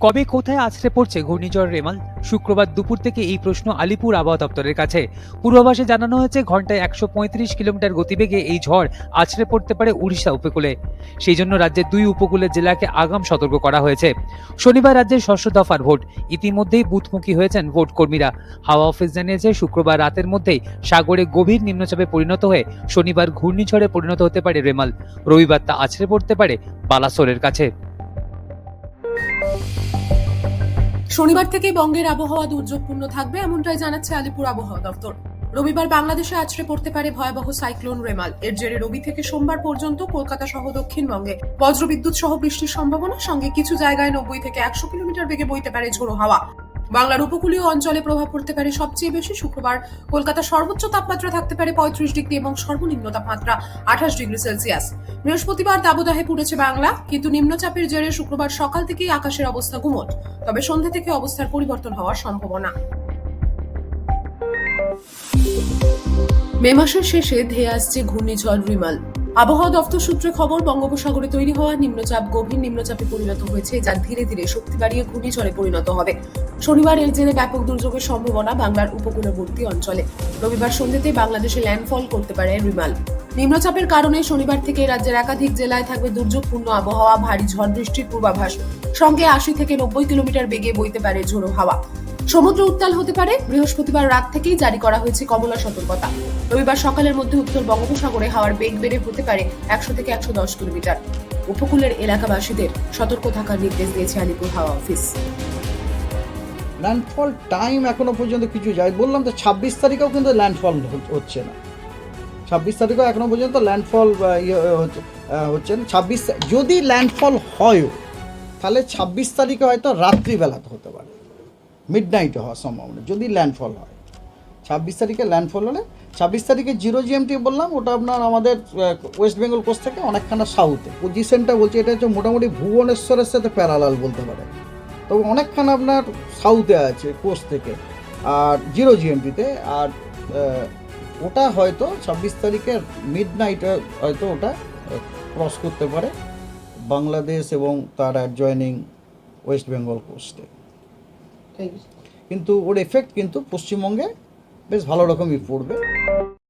কবে কোথায় আছড়ে পড়ছে ঘূর্ণিঝড় রেমাল? শুক্রবার দুপুর থেকে এই প্রশ্ন আলিপুর আবহাওয়া দপ্তরের কাছে। পূর্বাভাসে জানানো হয়েছে, ঘন্টায় একশো পঁয়ত্রিশ কিলোমিটার গতিবেগে এই ঝড় আছড়ে পড়তে পারে উড়িষ্যা উপকূলে। সেই জন্য রাজ্যের দুই উপকূলের জেলাকে আগাম সতর্ক করা হয়েছে। শনিবার রাজ্যের ষষ্ঠ দফার ভোট। ইতিমধ্যেই বুথমুখী হয়েছেন ভোট কর্মীরা। হাওয়া অফিস জানিয়েছে, শুক্রবার রাতের মধ্যেই সাগরে গভীর নিম্নচাপে পরিণত হয়ে শনিবার ঘূর্ণিঝড়ে পরিণত হতে পারে রেমাল। রবিবার তা আছড়ে পড়তে পারে বালাসোরের কাছে। শনিবার থেকে বঙ্গের আবহাওয়া দুর্যোগপূর্ণ থাকবে, এমনটাই জানাচ্ছে আলিপুর আবহাওয়া দপ্তর। রবিবার বাংলাদেশে আছড়ে পড়তে পারে ভয়াবহ সাইক্লোন রেমাল। এর জেরে রবি থেকে সোমবার পর্যন্ত কলকাতা সহ দক্ষিণবঙ্গে বজ্রবিদ্যুৎ সহ বৃষ্টির সম্ভাবনা, সঙ্গে কিছু জায়গায় নব্বই থেকে একশো কিলোমিটার বেগে বইতে পারে ঝোড়ো হাওয়া। বাংলার উপকূলীয় অঞ্চলে প্রভাব পড়তে পারে সবচেয়ে বেশি। শুক্রবার কলকাতার সর্বোচ্চ তাপমাত্রা থাকতে পারে পঁয়ত্রিশ ডিগ্রি এবং সর্বনিম্ন তাপমাত্রা আঠাশ ডিগ্রি সেলসিয়াস। বৃহস্পতিবার দাবদাহে পড়েছে বাংলা, কিন্তু নিম্নচাপের জেরে শুক্রবার সকাল থেকেই আকাশের অবস্থা গুমট, তবে সন্ধ্যে থেকে অবস্থার পরিবর্তন হওয়ার সম্ভাবনা। মে মাসের শেষে ধেয়ে আসছে ঘূর্ণিঝড় রিমাল আবহাওয়া দপ্তর সূত্রে খবর, বঙ্গোপসাগরে তৈরি হওয়া নিম্নচাপ গভীর নিম্নচাপে পরিণত হয়েছে, যা ধীরে ধীরে শক্তি বাড়িয়ে ঘূর্ণিঝড়ে পরিণত হবে। শনিবার এর জেরে ব্যাপক দুর্যোগের সম্ভাবনা বাংলার উপকূলবর্তী অঞ্চলে। রবিবার সন্ধ্যেতে বাংলাদেশে ল্যান্ডফল করতে পারে রিমাল। নিম্নচাপের কারণে শনিবার থেকে রাজ্যের একাধিক জেলায় থাকবে দুর্যোগপূর্ণ আবহাওয়া, ভারী ঝড় বৃষ্টির পূর্বাভাস। সঙ্গে আশি থেকে নব্বই কিলোমিটার বেগে বইতে পারে ঝোড়ো হাওয়া। সমুদ্র উত্তাল হতে পারে। বৃহস্পতিবার রাত থেকেই জারি করা হয়েছে কমলা সতর্কতা। রবিবার সকালের মধ্যে উত্তর বঙ্গোপসাগরে হাওয়ার বেগ বেড়ে হতে পারে একশো থেকে একশো দশ কিলোমিটার। উপকূলের এলাকাবাসীদের সতর্ক থাকার নির্দেশ দিয়েছে আলিপুর হাওয়া অফিস। ল্যান্ডফল টাইম এখনও পর্যন্ত কিছু যায় বললাম তো ছাব্বিশ তারিখেও কিন্তু ল্যান্ডফল হচ্ছে না। ছাব্বিশ তারিখেও এখনও পর্যন্ত ল্যান্ডফল হচ্ছে না। ছাব্বিশ যদি ল্যান্ডফল হয়ও, তাহলে ছাব্বিশ তারিখে হয়তো রাত্রিবেলাতে হতে পারে। মিড নাইটে হওয়ার সম্ভাবনা, যদি ল্যান্ডফল হয়। ছাব্বিশ তারিখে ল্যান্ডফল হলে, ছাব্বিশ তারিখে জিরো জিএমটি বললাম, ওটা আপনার আমাদের ওয়েস্ট বেঙ্গল কোস্ট থেকে অনেকখানা সাউথে পজিশনটা বলছি, এটা হচ্ছে মোটামুটি ভুবনেশ্বরের সাথে প্যারালাল বলতে পারে। তবে অনেকখানা আপনার সাউথে আছে কোস্ট থেকে, আর জিরো জিএমটিতে আর ওটা হয়তো ছাব্বিশ তারিখে মিড নাইটে হয়তো ওটা ক্রস করতে পারে, বাংলাদেশ এবং তার অ্যাডজয়নিং ওয়েস্ট বেঙ্গল কোস্টে কিন্তু ওর এফেক্ট কিন্তু পশ্চিমবঙ্গে বেশ ভালো রকমই পড়বে।